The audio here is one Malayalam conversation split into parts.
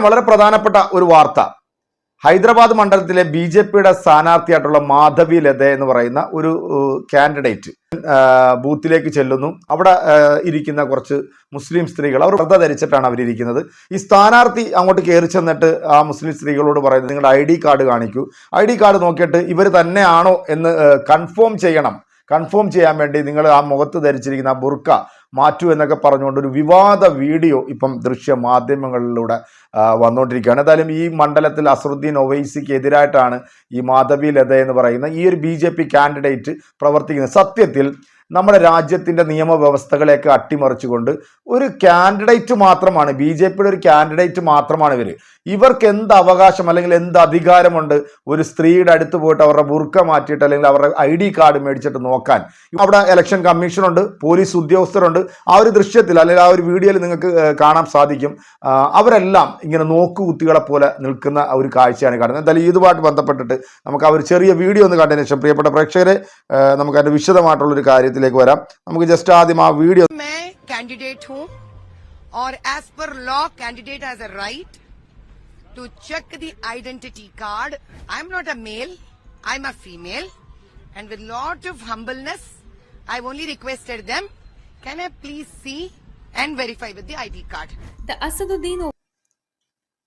നമസ്കാരം വളരെ പ്രധാനപ്പെട്ട ഒരു വാർത്ത. ഹൈദരാബാദ് മണ്ഡലത്തിലെ ബി ജെ പിയുടെ സ്ഥാനാർത്ഥിയായിട്ടുള്ള മാധവി ലത എന്ന് പറയുന്ന ഒരു കാൻഡിഡേറ്റ് ബൂത്തിലേക്ക് ചെല്ലുന്നു. അവിടെ ഇരിക്കുന്ന കുറച്ച് മുസ്ലിം സ്ത്രീകൾ അവർ വ്രത ധരിച്ചിട്ടാണ് അവരിയ്ക്കുന്നത് ഈ സ്ഥാനാർത്ഥി അങ്ങോട്ട് കയറി ചെന്നിട്ട് ആ മുസ്ലിം സ്ത്രീകളോട് പറയുന്നത് നിങ്ങളുടെ ഐ ഡി കാർഡ് കാണിക്കൂ. ഐ ഡി കാർഡ് നോക്കിയിട്ട് ഇവർ തന്നെയാണോ എന്ന് കൺഫേം ചെയ്യണം. കൺഫേം ചെയ്യാൻ വേണ്ടി നിങ്ങൾ ആ മുഖത്ത് ധരിച്ചിരിക്കുന്ന ആ ബുർക്ക മാറ്റൂ എന്നൊക്കെ പറഞ്ഞുകൊണ്ട് ഒരു വിവാദ വീഡിയോ ഇപ്പം ദൃശ്യ മാധ്യമങ്ങളിലൂടെ വന്നുകൊണ്ടിരിക്കുകയാണ് എന്തായാലും ഈ മണ്ഡലത്തിൽ അസറുദ്ദീൻ ഒവൈസിക്ക് എതിരായിട്ടാണ് ഈ മാധവി ലത എന്ന് പറയുന്ന ഈ ഒരു ബി കാൻഡിഡേറ്റ് പ്രവർത്തിക്കുന്നത്. സത്യത്തിൽ നമ്മുടെ രാജ്യത്തിന്റെ നിയമവ്യവസ്ഥകളെയൊക്കെ അട്ടിമറിച്ചുകൊണ്ട് ഒരു കാൻഡിഡേറ്റ് മാത്രമാണ് ബി ജെ പിയുടെ ഒരു കാൻഡിഡേറ്റ് മാത്രമാണ് ഇവർ ഇവർക്ക് എന്ത് അവകാശം അല്ലെങ്കിൽ എന്ത് അധികാരമുണ്ട് ഒരു സ്ത്രീയുടെ അടുത്ത് പോയിട്ട് അവരുടെ ബുർക്ക മാറ്റിയിട്ട് അല്ലെങ്കിൽ അവരുടെ ഐ ഡി കാർഡ് മേടിച്ചിട്ട് നോക്കാൻ. അവിടെ ഇലക്ഷൻ കമ്മീഷനുണ്ട് പോലീസ് ഉദ്യോഗസ്ഥരുണ്ട്. ആ ഒരു ദൃശ്യത്തിൽ അല്ലെങ്കിൽ ആ ഒരു വീഡിയോയിൽ നിങ്ങൾക്ക് കാണാൻ സാധിക്കും. അവരെല്ലാം ഇങ്ങനെ നോക്കുകുത്തികളെ പോലെ നിൽക്കുന്ന ഒരു കാഴ്ചയാണ് കാണുന്നത്. എന്തായാലും ഇതുമായിട്ട് ബന്ധപ്പെട്ടിട്ട് നമുക്ക് ആ ഒരു ചെറിയ വീഡിയോ ഒന്ന് കണ്ടതിന് ശേഷം പ്രിയപ്പെട്ട പ്രേക്ഷകരെ നമുക്ക് അതിന്റെ വിശദമായിട്ടുള്ള ഒരു വിഷയത്തിലേക്ക് വരാം നമുക്ക് ജസ്റ്റ് ആദ്യം ആ വീഡിയോ കാൻഡിഡേറ്റ് ഹൂ और as per law candidate has a right to check the identity card i'm not a male i'm a female and with lot of humbleness i've only requested them can i please see and verify with the id card the asaduddin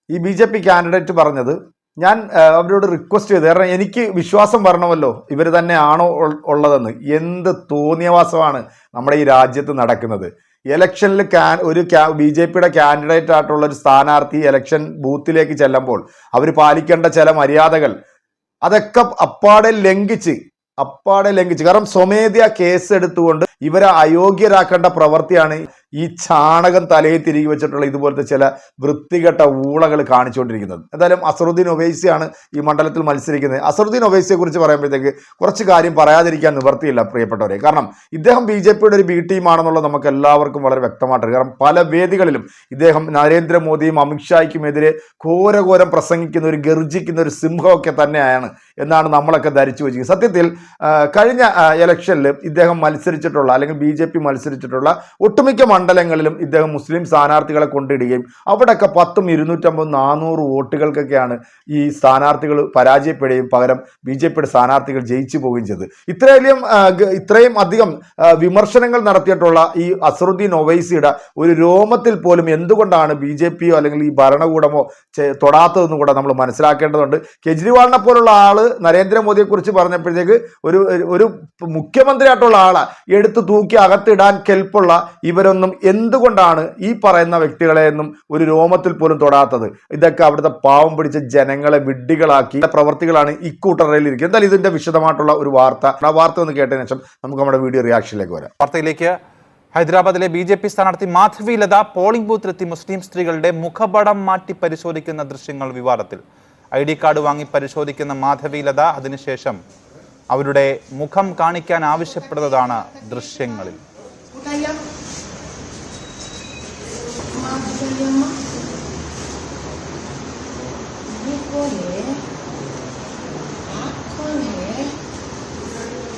ഈ ബി ജെ പി കാൻഡിഡേറ്റ് പറഞ്ഞത് ഞാൻ അവരോട് റിക്വസ്റ്റ് ചെയ്തു. കാരണം എനിക്ക് വിശ്വാസം വരണമല്ലോ. ഇവർ തന്നെയാണോ ഉള്ളതെന്ന്. എന്ത് തോന്നിയവാസമാണ് നമ്മുടെ ഈ രാജ്യത്ത് നടക്കുന്നത്. ഇലക്ഷനിൽ കാൻ ഒരു ബി ജെ പിയുടെ കാൻഡിഡേറ്റ് ആയിട്ടുള്ള ഒരു സ്ഥാനാർത്ഥി ഇലക്ഷൻ ബൂത്തിലേക്ക് ചെല്ലുമ്പോൾ അവർ പാലിക്കേണ്ട ചില മര്യാദകൾ. അതൊക്കെ അപ്പാടെ ലംഘിച്ച് അപ്പാടെ ലംഘിച്ച്. കാരണം സ്വമേധ്യ കേസ് എടുത്തുകൊണ്ട് ഇവരെ അയോഗ്യരാക്കേണ്ട പ്രവൃത്തിയാണ് ഈ ചാണകം തലയിൽ തിരികെ വെച്ചിട്ടുള്ള ഇതുപോലത്തെ ചില വൃത്തികെട്ട ഊളകൾ കാണിച്ചുകൊണ്ടിരിക്കുന്നത്. എന്തായാലും അസറുദ്ദീൻ ഒവൈസിയാണ് ഈ മണ്ഡലത്തിൽ മത്സരിക്കുന്നത്. അസറുദ്ദീൻ ഒവൈസിയെ കുറിച്ച് പറയുമ്പോഴത്തേക്ക് കുറച്ച് കാര്യം പറയാതിരിക്കാൻ നിവർത്തിയില്ല പ്രിയപ്പെട്ടവരെ. കാരണം ഇദ്ദേഹം ബി ജെ പിയുടെ ഒരു ബി ടീമാണെന്നുള്ളത് നമുക്ക് എല്ലാവർക്കും വളരെ വ്യക്തമായിട്ടുണ്ട്. കാരണം പല വേദികളിലും ഇദ്ദേഹം നരേന്ദ്രമോദിയും അമിത്ഷായ്ക്കുമെതിരെ ഘോരഘോരം പ്രസംഗിക്കുന്ന ഒരു ഗർജിക്കുന്ന ഒരു സിംഹമൊക്കെ തന്നെയാണ് എന്നാണ് നമ്മളൊക്കെ ധരിച്ചു വെച്ചിരിക്കുന്നത്. സത്യത്തിൽ കഴിഞ്ഞ ഇലക്ഷനിൽ ഇദ്ദേഹം മത്സരിച്ചിട്ടുള്ള അല്ലെങ്കിൽ ബി മത്സരിച്ചിട്ടുള്ള ഒട്ടുമിക്ക മണ്ഡലങ്ങളിലും ഇദ്ദേഹം മുസ്ലിം സ്ഥാനാർത്ഥികളെ കൊണ്ടിടുകയും അവിടെയൊക്കെ പത്തും ഇരുന്നൂറ്റമ്പത് നാനൂറ് വോട്ടുകൾക്കൊക്കെയാണ് ഈ സ്ഥാനാർത്ഥികൾ പരാജയപ്പെടുകയും പകരം ബി ജെ പിയുടെ സ്ഥാനാർത്ഥികൾ ജയിച്ചു പോവുകയും ചെയ്തത്. ഇത്രയും ഇത്രയും അധികം വിമർശനങ്ങൾ നടത്തിയിട്ടുള്ള ഈ അസറുദ്ദീൻ ഒവൈസിയുടെ ഒരു രോമത്തിൽ പോലും എന്തുകൊണ്ടാണ് ബി ജെ പിയോ അല്ലെങ്കിൽ ഈ ഭരണകൂടമോ തൊടാത്തതെന്ന് കൂടെ നമ്മൾ മനസ്സിലാക്കേണ്ടതുണ്ട്. കെജ്രിവാളിനെ പോലുള്ള ആൾ നരേന്ദ്രമോദിയെക്കുറിച്ച് പറഞ്ഞപ്പോഴത്തേക്ക് ഒരു ഒരു മുഖ്യമന്ത്രിയായിട്ടുള്ള ആളെ എടുത്ത് തൂക്കി അകത്തിടാൻ കെൽപ്പുള്ള ഇവരൊന്നും എന്തുകൊണ്ടാണ് ഈ പറയുന്ന വ്യക്തികളെ ഒന്നും ഒരു രോമത്തിൽ പോലും തൊടാത്തത്? ഇതൊക്കെ അവിടുത്തെ പാവം പിടിച്ച ജനങ്ങളെ വിഡ്ഢികളാക്കി പ്രവർത്തികളാണ് ഇക്കൂട്ടറയിൽ ഇരിക്കുന്നത്. എന്തായാലും ഇതിന്റെ വിശദമായിട്ടുള്ള ഒരു വാർത്ത. ആ വാർത്ത ഒന്ന് കേട്ടതിന് ശേഷം നമുക്ക് നമ്മുടെ വീഡിയോ റിയാക്ഷനിലേക്ക് വരാം. വാർത്തയിലേക്ക് ഹൈദരാബാദിലെ ബി ജെ പി സ്ഥാനാർത്ഥി മാധവി ലത പോളിംഗ് ബൂത്തിലെത്തി മുസ്ലിം സ്ത്രീകളുടെ മുഖപടം മാറ്റി പരിശോധിക്കുന്ന ദൃശ്യങ്ങൾ വിവാദത്തിൽ. ഐ ഡി കാർഡ് വാങ്ങി പരിശോധിക്കുന്ന മാധവി ലത അതിനുശേഷം അവരുടെ മുഖം കാണിക്കാൻ ആവശ്യപ്പെടുന്നതാണ് ദൃശ്യങ്ങളിൽ.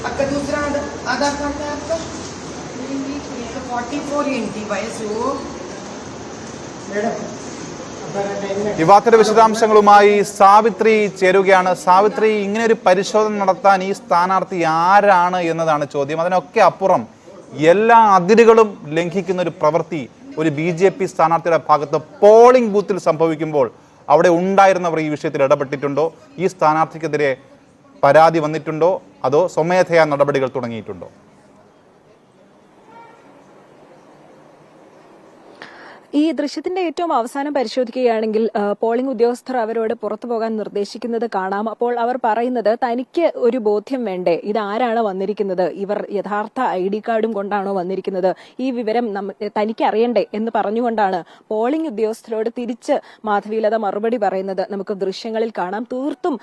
आपका दूसरा आधार आधार कार्ड है आपका फोर्टी फोर इंटी वयस्सु വിവാദത്തിന്റെ വിശദാംശങ്ങളുമായി സാവിത്രി ചേരുകയാണ് സാവിത്രി ഇങ്ങനെ ഒരു പരിശോധന നടത്താൻ ഈ സ്ഥാനാർത്ഥി ആരാണ് എന്നതാണ് ചോദ്യം അതിനൊക്കെ അപ്പുറം എല്ലാ അതിരുകളും ലംഘിക്കുന്ന ഒരു പ്രവൃത്തി ഒരു ബി ജെ പി സ്ഥാനാർത്ഥിയുടെ ഭാഗത്ത് പോളിംഗ് ബൂത്തിൽ സംഭവിക്കുമ്പോൾ അവിടെ ഉണ്ടായിരുന്നവർ ഈ വിഷയത്തിൽ ഇടപെട്ടിട്ടുണ്ടോ? ഈ സ്ഥാനാർത്ഥിക്കെതിരെ പരാതി വന്നിട്ടുണ്ടോ? അതോ സ്വമേധയാ നടപടികൾ തുടങ്ങിയിട്ടുണ്ടോ? ഈ ദൃശ്യത്തിന്റെ ഏറ്റവും അവസാനം പരിശോധിക്കുകയാണെങ്കിൽ പോളിംഗ് ഉദ്യോഗസ്ഥർ അവരോട് പുറത്തു പോകാൻ നിർദ്ദേശിക്കുന്നത് കാണാം. അപ്പോൾ അവർ പറയുന്നത് തനിക്ക് ഒരു ബോധ്യം വേണ്ടേ? ഇത് ആരാണ് വന്നിരിക്കുന്നത്? ഇവർ യഥാർത്ഥ ഐ ഡി കാർഡും കൊണ്ടാണോ വന്നിരിക്കുന്നത്? ഈ വിവരം തനിക്ക് അറിയണ്ടേ? എന്ന് പറഞ്ഞുകൊണ്ടാണ് പോളിംഗ് ഉദ്യോഗസ്ഥരോട് തിരിച്ച് മാധവീലത മറുപടി പറയുന്നത്. നമുക്ക് ദൃശ്യങ്ങളിൽ കാണാം. തീർത്തും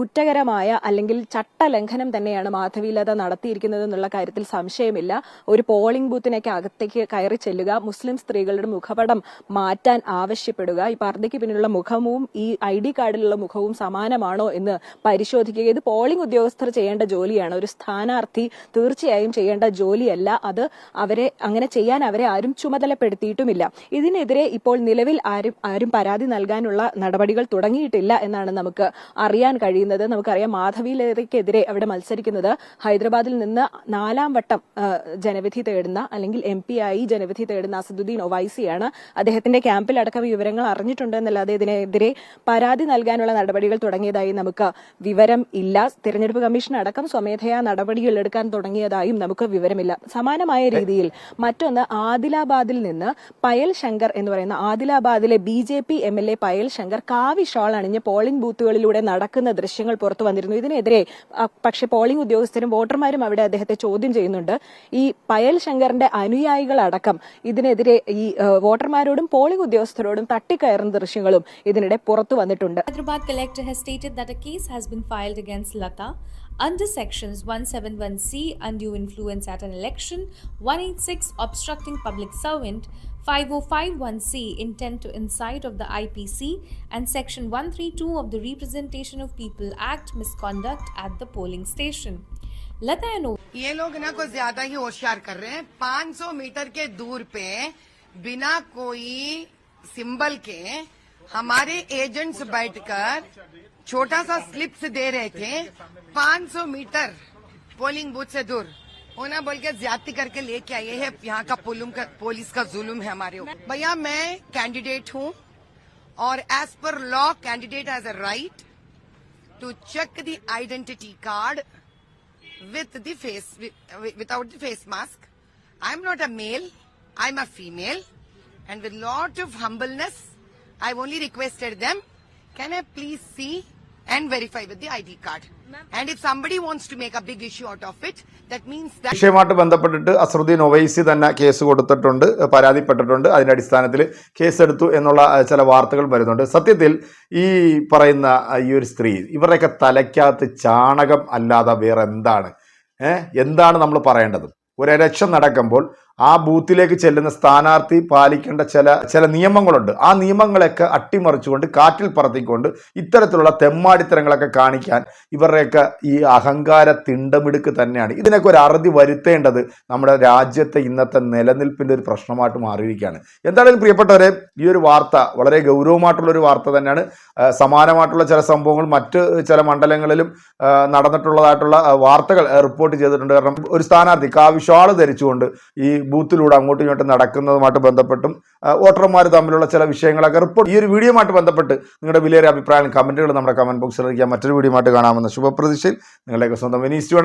കുറ്റകരമായ അല്ലെങ്കിൽ ചട്ടലംഘനം തന്നെയാണ് മാധവീലത നടത്തിയിരിക്കുന്നത് എന്നുള്ള കാര്യത്തിൽ സംശയമില്ല. ഒരു പോളിംഗ് ബൂത്തിനൊക്കെ അകത്തേക്ക് കയറി ചെല്ലുക മുസ്ലിം സ്ത്രീകളുടെ ഒരാളുടെ മുഖപടം മാറ്റാൻ ആവശ്യപ്പെടുക. ഈ പർദ്ദയ്ക്ക് പിന്നിലുള്ള മുഖവും ഈ ഐ ഡി കാർഡിലുള്ള മുഖവും സമാനമാണോ എന്ന് പരിശോധിക്കുക. ഇത് പോളിംഗ് ഉദ്യോഗസ്ഥർ ചെയ്യേണ്ട ജോലിയാണ്. ഒരു സ്ഥാനാർത്ഥി തീർച്ചയായും ചെയ്യേണ്ട ജോലിയല്ല. അത് അവരെ അങ്ങനെ ചെയ്യാൻ അവരെ ആരും ചുമതലപ്പെടുത്തിയിട്ടുമില്ല. ഇതിനെതിരെ ഇപ്പോൾ നിലവിൽ ആരും ആരും പരാതി നൽകാനുള്ള നടപടികൾ തുടങ്ങിയിട്ടില്ല എന്നാണ് നമുക്ക് അറിയാൻ കഴിയുന്നത്. നമുക്കറിയാം മാധവി ലേറയ്ക്കെതിരെ അവിടെ മത്സരിക്കുന്നത് ഹൈദരാബാദിൽ നിന്ന് നാലാം വട്ടം ജനവിധി തേടുന്ന അല്ലെങ്കിൽ എം ആയി ജനവിധി തേടുന്ന അസദുദ്ദീൻ ഒവൈസിയാണ് അദ്ദേഹത്തിന്റെ ക്യാമ്പിലടക്കം വിവരങ്ങൾ അറിഞ്ഞിട്ടുണ്ടെന്നല്ലാതെ ഇതിനെതിരെ പരാതി നൽകാനുള്ള നടപടികൾ തുടങ്ങിയതായി നമുക്ക് വിവരം ഇല്ല. തിരഞ്ഞെടുപ്പ് കമ്മീഷൻ അടക്കം സ്വമേധയാ നടപടികൾ എടുക്കാൻ തുടങ്ങിയതായും നമുക്ക് വിവരമില്ല. സമാനമായ രീതിയിൽ മറ്റൊന്ന് ആദിലാബാദിൽ നിന്ന് പയൽ ശങ്കർ എന്ന് പറയുന്ന ആദിലാബാദിലെ B J P M L A Payal Shankar കാവി ഷോൾ അണിഞ്ഞ് പോളിംഗ് ബൂത്തുകളിലൂടെ നടക്കുന്ന ദൃശ്യങ്ങൾ പുറത്തു വന്നിരുന്നു. ഇതിനെതിരെ പക്ഷെ പോളിംഗ് ഉദ്യോഗസ്ഥരും വോട്ടർമാരും അവിടെ അദ്ദേഹത്തെ ചോദ്യം ചെയ്യുന്നുണ്ട്. ഈ പയൽ ശങ്കറിന്റെ അനുയായികളടക്കം ഇതിനെതിരെ ഈ വോട്ടർമാരോടും പോളിംഗ് ഉദ്യോഗസ്ഥരോടും തട്ടിക്കയറുന്ന ദൃശ്യങ്ങളും ഇതിനിടെ പുറത്തു വന്നിട്ടുണ്ട് Hyderabad collector has stated that a case has been filed against Lata under sections 171C undue influence at an election, 186 obstructing public servant, 5051C intent to incite of the IPC and section 132 of the Representation of People Act misconduct at the polling station. Lata and ये लोग ना कुछ ज्यादा ही होशियार कर रहे हैं 500 मीटर के दूर पे बिना कोई सिंबल के हमारे एजेंट्स बैठकर छोटा सा स्लिप्स दे रहे थे। 500 मीटर पोलिंग बूथ से दूर। होना बोल के ज़्यादा करके लेके आए है। यहाँ का पुलुम का पुलिस का जुलुम है हमारे ऊपर। भैया, मैं कैंडिडेट हूँ और as per law candidate has a right to check the identity card with the face wi- without the face mask. I am not a male i am a female and with lot of humbleness i've only requested them can i please see and verify with the id card? And if somebody wants to make a big issue out of it that means that വിഷയമായിട്ട് ബന്ധപ്പെട്ടിട്ട് അസറുദ്ദീൻ ഒവൈസി തന്നെ കേസ് കൊടുത്തിട്ടുണ്ട് പരാതിപ്പെട്ടിട്ടുണ്ട്. അതിന്റെ അടിസ്ഥാനത്തിൽ കേസെടുത്തു എന്നുള്ള ചില വാർത്തകൾ വരുന്നുണ്ട്. സത്യത്തിൽ ഈ പറയുന്ന ഈ ഒരു സ്ത്രീ ഇവരുടെയൊക്കെ തലയ്ക്കകത്ത് ചാണകം അല്ലാതെ വേറെ എന്താണ് ഏഹ് എന്താണ് നമ്മൾ പറയേണ്ടത്? ഒരു ഇലക്ഷൻ നടക്കുമ്പോൾ ആ ബൂത്തിലേക്ക് ചെല്ലുന്ന സ്ഥാനാർത്ഥി പാലിക്കേണ്ട ചില ചില നിയമങ്ങളുണ്ട്. ആ നിയമങ്ങളൊക്കെ അട്ടിമറിച്ചുകൊണ്ട് കാറ്റിൽ പറത്തിക്കൊണ്ട് ഇത്തരത്തിലുള്ള തെമ്മാടിത്തരങ്ങളൊക്കെ കാണിക്കാൻ ഇവരുടെയൊക്കെ ഈ അഹങ്കാര തിണ്ടമിടുക്ക് തന്നെയാണ്. ഇതിനൊക്കെ ഒരു അറുതി വരുത്തേണ്ടത് നമ്മുടെ രാജ്യത്തെ ഇന്നത്തെ നിലനിൽപ്പിന്റെ ഒരു പ്രശ്നമായിട്ട് മാറിയിരിക്കുകയാണ്. എന്തായാലും പ്രിയപ്പെട്ടവരെ ഈ ഒരു വാർത്ത വളരെ ഗൗരവമായിട്ടുള്ള ഒരു വാർത്ത തന്നെയാണ്. സമാനമായിട്ടുള്ള ചില സംഭവങ്ങൾ മറ്റ് ചില മണ്ഡലങ്ങളിലും നടന്നിട്ടുള്ളതായിട്ടുള്ള വാർത്തകൾ റിപ്പോർട്ട് ചെയ്തിട്ടുണ്ട്. കാരണം ഒരു സ്ഥാനാർത്ഥി കാവിഷാൾ ധരിച്ചുകൊണ്ട് ഈ ബൂത്തിലൂടെ അങ്ങോട്ടും ഇങ്ങോട്ടും നടക്കുന്നതുമായിട്ട് ബന്ധപ്പെട്ടും വോട്ടർമാർ തമ്മിലുള്ള ചില വിഷയങ്ങളൊക്കെ റിപ്പോർട്ട് ഈ ഒരു വീഡിയോയുമായിട്ട് ബന്ധപ്പെട്ട് നിങ്ങളുടെ വിലയേറെ അഭിപ്രായം കമന്റുകൾ നമ്മുടെ കമന്റ് ബോക്സിൽ അറിയിക്കാം. മറ്റൊരു വീഡിയോ ആയിട്ട് കാണാമെന്ന ശുഭപ്രതീക്ഷയിൽ നിങ്ങളുടെയൊക്കെ സ്വന്തം വിനീസ് ടു